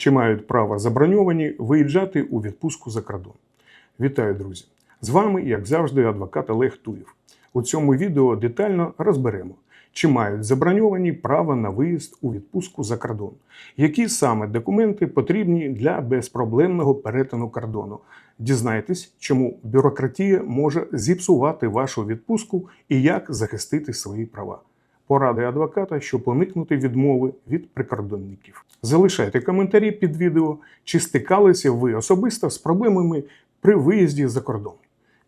Чи мають право заброньовані виїжджати у відпустку за кордон? Вітаю, друзі! З вами, як завжди, адвокат Олег Туєв. У цьому відео детально розберемо, чи мають заброньовані право на виїзд у відпустку за кордон, які саме документи потрібні для безпроблемного перетину кордону. Дізнайтесь, чому бюрократія може зіпсувати вашу відпустку і як захистити свої права. Поради адвоката, щоб уникнути відмови від прикордонників. Залишайте коментарі під відео, чи стикалися ви особисто з проблемами при виїзді за кордон.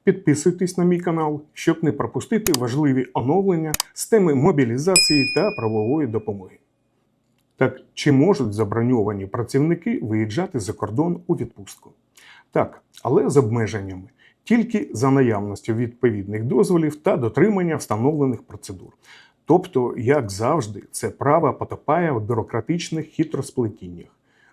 Підписуйтесь на мій канал, щоб не пропустити важливі оновлення з теми мобілізації та правової допомоги. Так, чи можуть заброньовані працівники виїжджати за кордон у відпустку? Так, але з обмеженнями, тільки за наявністю відповідних дозволів та дотримання встановлених процедур. Тобто, як завжди, це право потопає в бюрократичних хитросплетіннях.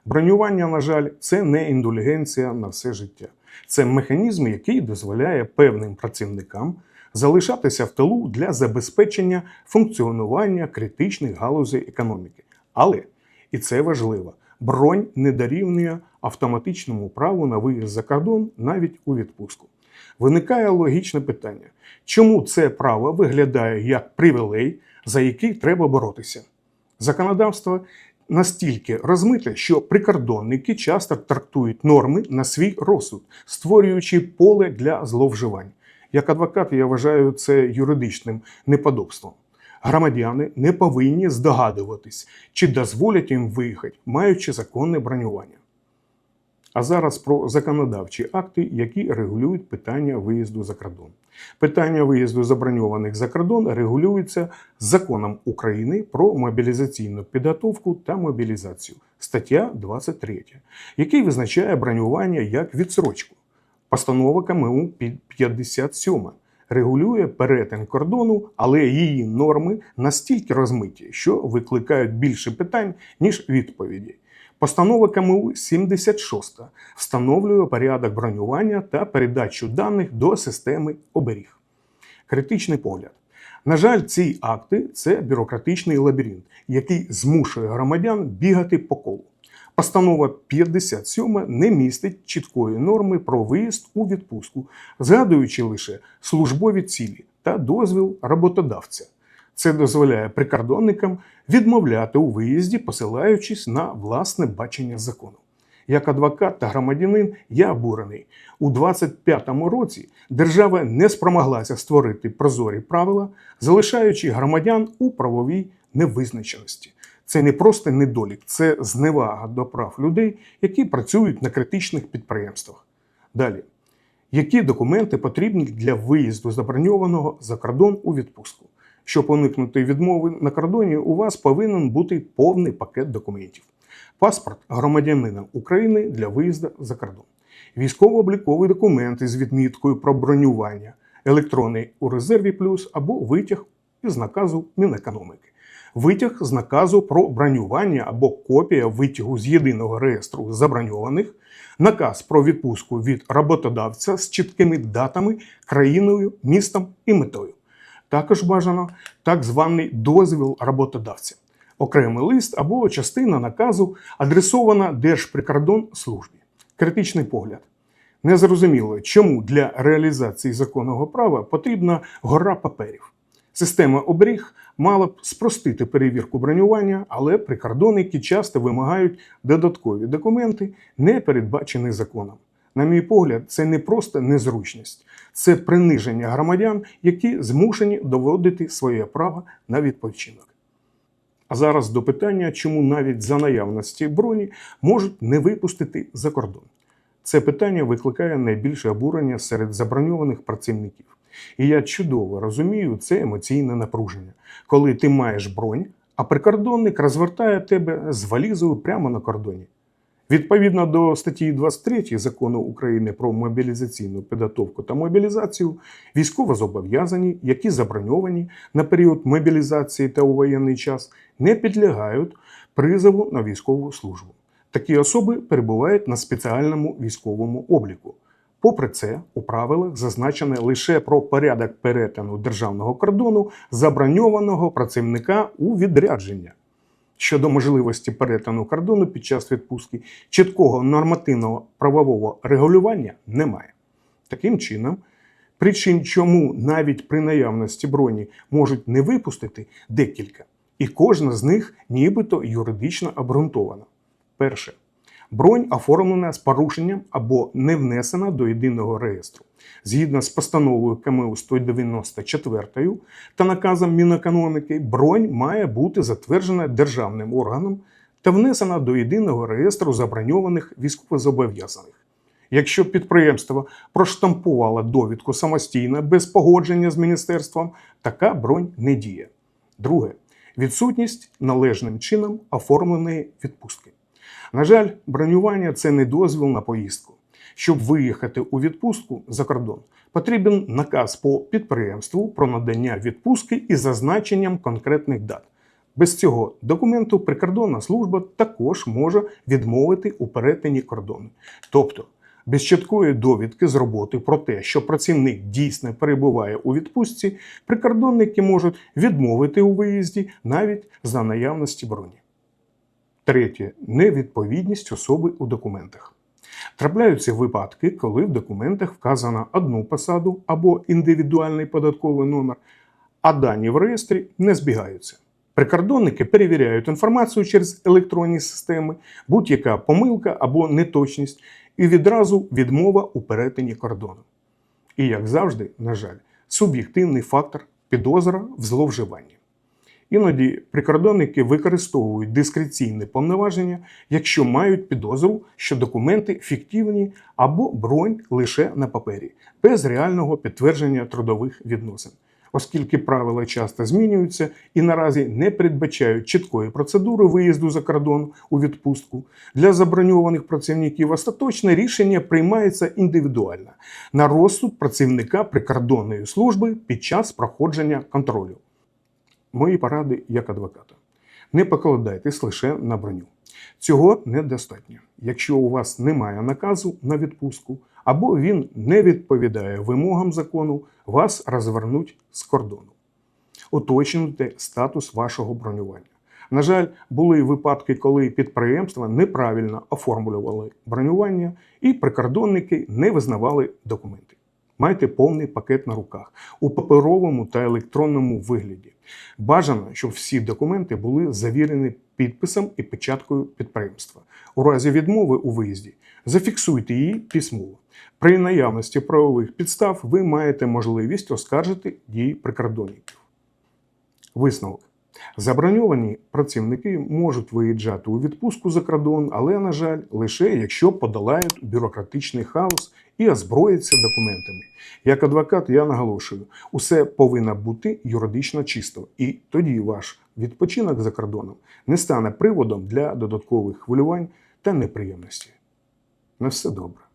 Бронювання, на жаль, це не індульгенція на все життя. Це механізм, який дозволяє певним працівникам залишатися в тилу для забезпечення функціонування критичних галузей економіки. Але, і це важливо, бронь не дорівнює автоматичному праву на виїзд за кордон навіть у відпустку. Виникає логічне питання, чому це право виглядає як привілей, за який треба боротися? Законодавство настільки розмите, що прикордонники часто трактують норми на свій розсуд, створюючи поле для зловживань. Як адвокат, я вважаю це юридичним неподобством. Громадяни не повинні здогадуватись, чи дозволять їм виїхати, маючи законне бронювання. А зараз про законодавчі акти, які регулюють питання виїзду за кордон. Питання виїзду заброньованих за кордон регулюється законом України про мобілізаційну підготовку та мобілізацію, стаття 23, який визначає бронювання як відсрочку. Постанова КМУ 57 регулює перетин кордону, але її норми настільки розмиті, що викликають більше питань, ніж відповіді. Постанова КМУ 76 встановлює порядок бронювання та передачу даних до системи оберіг. Критичний погляд. На жаль, ці акти це бюрократичний лабіринт, який змушує громадян бігати по колу. Постанова 57 не містить чіткої норми про виїзд у відпустку, згадуючи лише службові цілі та дозвіл роботодавця. Це дозволяє прикордонникам відмовляти у виїзді, посилаючись на власне бачення закону. Як адвокат та громадянин, я обурений. У 25-му році держава не спромоглася створити прозорі правила, залишаючи громадян у правовій невизначеності. Це не просто недолік, це зневага до прав людей, які працюють на критичних підприємствах. Далі, які документи потрібні для виїзду заброньованого за кордон у відпустку? Щоб уникнути відмови на кордоні, у вас повинен бути повний пакет документів: паспорт громадянина України для виїзду за кордон, військово-обліковий документ із відміткою про бронювання, електронний у резерві плюс або витяг із наказу Мінекономіки, витяг з наказу про бронювання або копія витягу з єдиного реєстру заброньованих, наказ про відпустку від роботодавця з чіткими датами, країною, містом і метою. Також бажано так званий дозвіл роботодавця, окремий лист або частина наказу, адресована Держприкордонслужбі. Критичний погляд. Незрозуміло, чому для реалізації законного права потрібна гора паперів. Система оберіг мала б спростити перевірку бронювання, але прикордонники часто вимагають додаткові документи, не передбачені законом. На мій погляд, це не просто незручність, це приниження громадян, які змушені доводити своє право на відпочинок. А зараз до питання, чому навіть за наявності броні можуть не випустити за кордон. Це питання викликає найбільше обурення серед заброньованих працівників. І я чудово розумію це емоційне напруження, коли ти маєш бронь, а прикордонник розвертає тебе з валізою прямо на кордоні. Відповідно до статті 23 закону України про мобілізаційну підготовку та мобілізацію, військовозобов'язані, які заброньовані на період мобілізації та у воєнний час, не підлягають призову на військову службу. Такі особи перебувають на спеціальному військовому обліку. Попри це, у правилах зазначено лише про порядок перетину державного кордону заброньованого працівника у відрядження. Щодо можливості перетину кордону під час відпустки, чіткого нормативного правового регулювання немає. Таким чином, причин, чому навіть при наявності броні можуть не випустити декілька, і кожна з них нібито юридично обґрунтована. Перше. Бронь оформлена з порушенням або не внесена до єдиного реєстру. Згідно з постановою КМУ 194 та наказом Мінекономіки, бронь має бути затверджена державним органом та внесена до єдиного реєстру заброньованих військовозобов'язаних. Якщо підприємство проштампувало довідку самостійно без погодження з міністерством, така бронь не діє. Друге відсутність належним чином оформленої відпустки. На жаль, бронювання це не дозвіл на поїздку. Щоб виїхати у відпустку за кордон, потрібен наказ по підприємству про надання відпустки із зазначенням конкретних дат. Без цього документу прикордонна служба також може відмовити у перетині кордону. Тобто, без чіткої довідки з роботи про те, що працівник дійсно перебуває у відпустці, прикордонники можуть відмовити у виїзді навіть за наявності броні. Третє невідповідність особи у документах. Трапляються випадки, коли в документах вказано одну посаду або індивідуальний податковий номер, а дані в реєстрі не збігаються. Прикордонники перевіряють інформацію через електронні системи, будь-яка помилка або неточність, і відразу відмова у перетині кордону. І, як завжди, на жаль, суб'єктивний фактор підозра в зловживанні. Іноді прикордонники використовують дискреційне повноваження, якщо мають підозру, що документи фіктивні або бронь лише на папері, без реального підтвердження трудових відносин. Оскільки правила часто змінюються і наразі не передбачають чіткої процедури виїзду за кордон у відпустку, для заброньованих працівників остаточне рішення приймається індивідуально на розсуд працівника прикордонної служби під час проходження контролю. Мої поради як адвоката. Не покладайтесь лише на броню. Цього недостатньо. Якщо у вас немає наказу на відпустку або він не відповідає вимогам закону, вас розвернуть з кордону. Уточнюйте статус вашого бронювання. На жаль, були випадки, коли підприємства неправильно оформлювали бронювання і прикордонники не визнавали документи. Майте повний пакет на руках у паперовому та електронному вигляді. Бажано, щоб всі документи були завірені підписом і печаткою підприємства. У разі відмови у виїзді зафіксуйте її письмово. При наявності правових підстав ви маєте можливість оскаржити дії прикордонників. Висновок. Заброньовані працівники можуть виїжджати у відпустку за кордон, але, на жаль, лише якщо подолають бюрократичний хаос і озброяться документами. Як адвокат, я наголошую, усе повинно бути юридично чисто, і тоді ваш відпочинок за кордоном не стане приводом для додаткових хвилювань та неприємностей. На все добре.